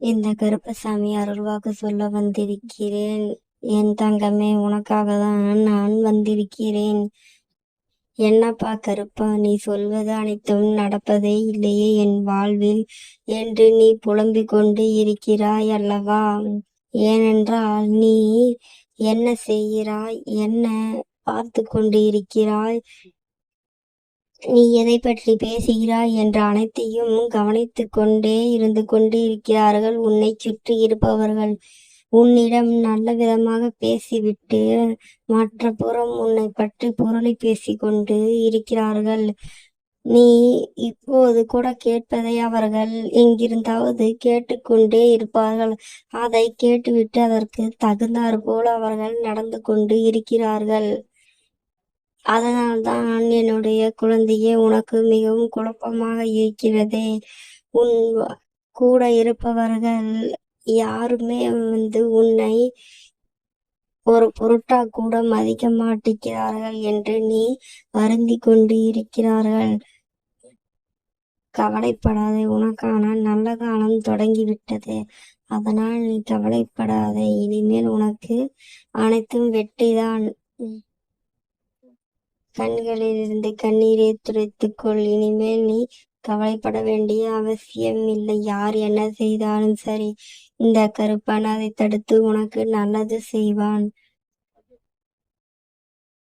இந்த கருப்பசாமி அருள்வாக்கு சொல்ல வந்திருக்கிறேன். என் தங்கமே உனக்காக தான் நான் வந்திருக்கிறேன். என்னப்பா கருப்பா நீ சொல்வது அனைத்தும் நடப்பதே இல்லையே என் வாழ்வில். என்று நீ புலம்பிக் கொண்டு இருக்கிறாய் அல்லவா? ஏனென்றால் நீ என்ன செய்கிறாய்? என்ன பார்த்து கொண்டு இருக்கிறாய் நீ எதை பற்றி பேசுகிறாய் என்ற அனைத்தையும் கவனித்து கொண்டே இருந்து கொண்டு இருக்கிறார்கள் உன்னை சுற்றி இருப்பவர்கள் உன்னிடம் நல்ல விதமாக பேசிவிட்டு மற்ற புறம் உன்னை பற்றி புரளி பேசிக்கொண்டு இருக்கிறார்கள். நீ இப்போது கூட கேட்பதை அவர்கள் எங்கிருந்தாவது கேட்டுக்கொண்டே இருப்பார்கள். அதை கேட்டுவிட்டு அதற்கு தகுந்தாற்போல் அவர்கள் நடந்து கொண்டு இருக்கிறார்கள். அதனால்தான் என்னுடைய குழந்தையே உனக்கு மிகவும் குழப்பமாக இருக்கிறதே. உன் கூட இருப்பவர்கள் யாருமே வந்து உன்னை ஒரு பொருட்டா கூட மதிக்க மாட்டேங்கிறார்கள் என்று நீ வருந்தி கொண்டு இருக்கிறார்கள். கவலைப்படாதே உனக்கான நல்ல காலம் தொடங்கிவிட்டது. அதனால் நீ கவலைப்படாதே இனிமேல் உனக்கு அனைத்தும் வெற்றிதான். கண்களில் இருந்து கண்ணீரை துடைத்துக்கொள். இனிமேல் நீ கவலைப்பட வேண்டிய அவசியம் இல்லை. யார் என்ன செய்தாலும் சரி. இந்த கருப்பான் அதை தடுத்து உனக்கு நல்லது செய்வான்.